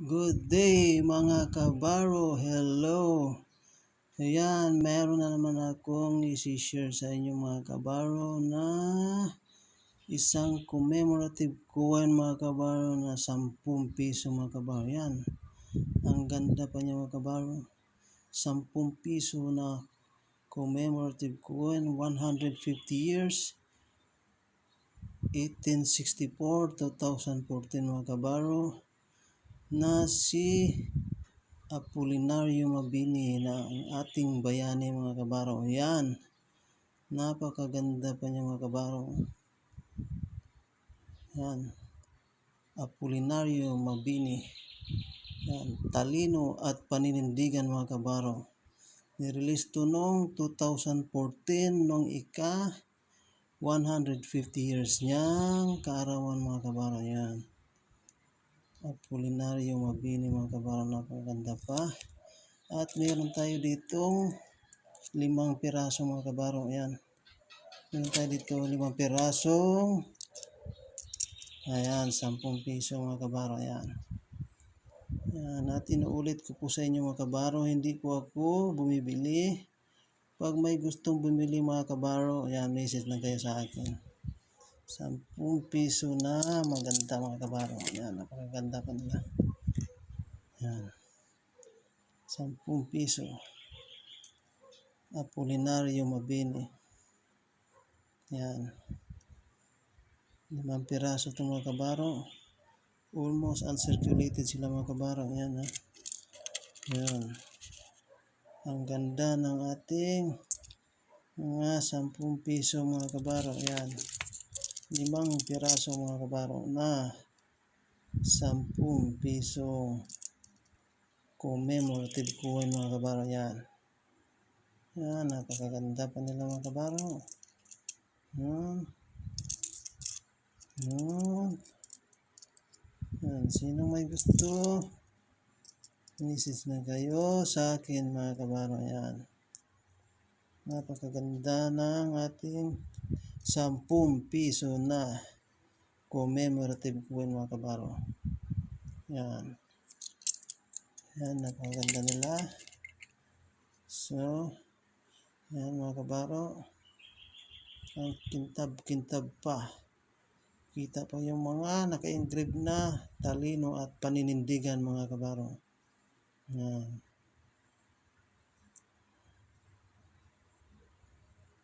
Good day mga kabaro, hello. Ayan, meron na naman akong isi-share sa inyo mga kabaro na isang commemorative coin mga kabaro na 10 piso mga kabaro. Yan, ang ganda pa niya mga kabaro. 10 piso na commemorative coin, 150 years. 1864 2014 mga kabaro na si Apolinario Mabini na ang ating bayani mga kabaro. Yan. Napakaganda pa niya mga kabaro. Yan. Apolinario Mabini. Yan. Talino at paninindigan mga kabaro. Nirelease to noong 2014 nung ika 150 years niyang kaarawan mga kabaro. Yan. Apolinario Mabini mga kabaro napakaganda pa. At meron tayo ditong limang piraso mga kabaro. Ayan. Meron tayo dito limang pirasong Ayan, 10 piso mga kabaro. Ayan. Ayan, at inuulit ko po sa inyo mga kabaro, hindi po ako bumibili. Pag may gustong bumili mga kabaro, ayan, message lang kayo sa akin. 10 piso na maganda mga kabaro. Yan, napakaganda pa nila. Yan. 10 piso. Apolinario Mabini. Yan. Limang piraso itong mga kabaro. Almost uncirculated sila mga kabaro. Yan ha. Yan. Ang ganda ng ating mga 10 piso mga kabaro. Yan limang piraso mga kabaro na 10 piso commemorative coin mga kabaro yan. Yan napakaganda pa nila mga kabaro. Yan. Yan. Yan sino may gusto? Message na kayo sa akin mga kabaro yan. Napakaganda ng ating 10 piso na commemorative coin mga kabaro. Yan. Yan, napakaganda nila. So, yan mga kabaro. Ang kintab-kintab pa. Kita pa yung mga naka-engrave na talino at paninindigan mga kabaro. Yan.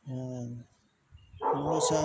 Yan. Yung sa